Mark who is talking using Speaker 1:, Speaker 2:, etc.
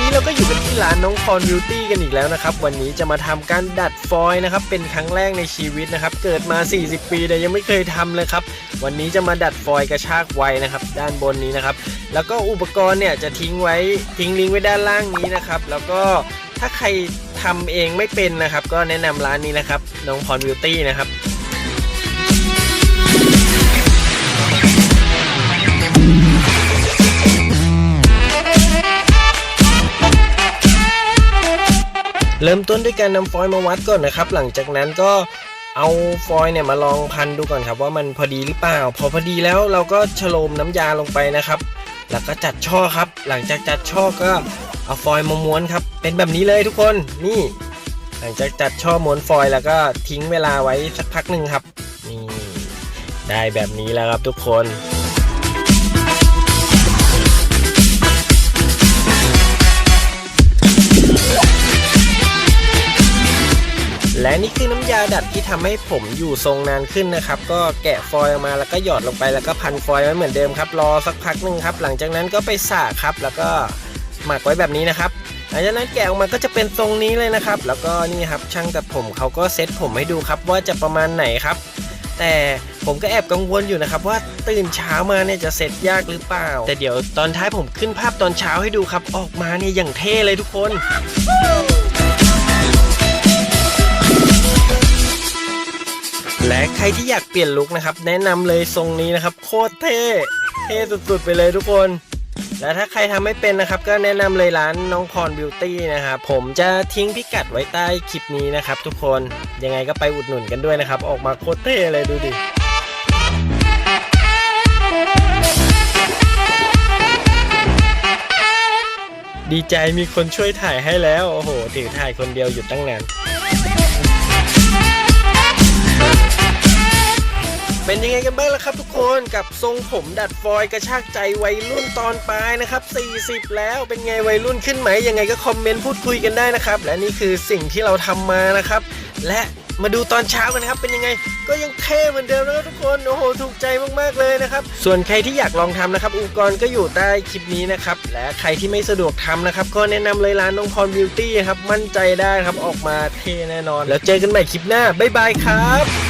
Speaker 1: วันนี้เราก็อยู่กันที่ร้านน้องคอนบิวตี้กันอีกแล้วนะครับ วันนี้จะมาทำการดัดฟอยล์นะครับ เป็นครั้งแรกในชีวิตนะครับ เกิดมา 40 ปีแต่ยังไม่เคยทำเลยครับ วันนี้จะมาดัดฟอยล์กระชากไวนะครับ ด้านบนนี้นะครับ แล้วก็อุปกรณ์เนี่ยจะทิ้งไว้ทิ้งลิงก์ไว้ด้านล่างนี้นะครับ แล้วก็ถ้าใครทำเองไม่เป็นนะครับ ก็แนะนำร้านนี้นะครับ น้องคอนบิวตี้นะครับ เริ่มต้นด้วยการนำฟอยล์มาวัดก่อนนะครับ หลังจากนั้นก็เอาฟอยล์เนี่ยมาลองพันดูก่อนครับ ว่ามันพอดีหรือเปล่า พอพอดีแล้วเราก็ฉโลมน้ำยาลงไปนะครับ แล้วก็จัดช่อครับ หลังจากจัดช่อก็เอาฟอยล์มาม้วนครับ เป็นแบบนี้เลยทุกคนนี่ หลังจากจัดช่อม้วนฟอยล์แล้วก็ทิ้งเวลาไว้สักพักหนึ่งครับนี่ได้แบบนี้แล้วครับทุกคน และนี่คือน้ำยาดัดที่ทำให้ผมอยู่ทรงนานขึ้นนะครับ ก็แกะฟอยล์ออกมาแล้วก็หยอดลงไปแล้วก็พันฟอยล์ไว้เหมือนเดิมครับ รอสักพักหนึ่งครับ หลังจากนั้นก็ไปสระครับ แล้วก็หมักไว้แบบนี้นะครับหลังจากนั้นแกะออกมาก็จะเป็นทรงนี้เลยนะครับ แล้วก็นี่ครับช่างตัดผมเขาก็เซตผมให้ดูครับว่าจะประมาณไหนครับ แต่ผมก็แอบกังวลอยู่นะครับว่าตื่นเช้ามาเนี่ยจะเสร็จยากหรือเปล่า แต่เดี๋ยวตอนท้ายผมขึ้นภาพตอนเช้าให้ดูครับ ออกมาเนี่ยอย่างเท่เลยทุกคน ใครที่อยากเปลี่ยนลุคนะครับ แนะนำเลยทรงนี้นะครับ โคตรเท่ เท่สุดๆไปเลยทุกคน และถ้าใครทำไม่เป็นนะครับ ก็แนะนำเลยร้านน้องพรบิวตี้นะครับ ผมจะทิ้งพิกัดไว้ใต้คลิปนี้นะครับ ทุกคน ยังไงก็ไปอุดหนุนกันด้วยนะครับ ออกมาโคตรเท่เลยดูดิดีใจมีคนช่วยถ่ายให้แล้ว โอ้โหถือถ่ายคนเดียวหยุดตั้งนาน เป็นยังไงกันบ้างล่ะครับทุกคนกับทรงผมดัดฟอยกระชากใจวัยรุ่นตอนปลายนะครับ 40 แล้วเป็นไงวัยรุ่นขึ้นไหมยังไงก็คอมเมนต์พูดคุยกันได้นะครับ และนี่คือสิ่งที่เราทำมานะครับ และมาดูตอนเช้ากันนะครับ เป็นยังไงก็ยังเท่เหมือนเดิมนะครับทุกคนโอ้โหถูกใจมากๆเลยนะครับ ส่วนใครที่อยากลองทำนะครับอุปกรณ์ก็อยู่ใต้คลิปนี้นะครับ และใครที่ไม่สะดวกทำนะครับ ก็แนะนำเลยร้านน้องพรบิวตี้ครับมั่นใจได้ครับออกมาเท่แน่นอน แล้วเจอกันใหม่คลิปหน้าบ๊ายบายครับ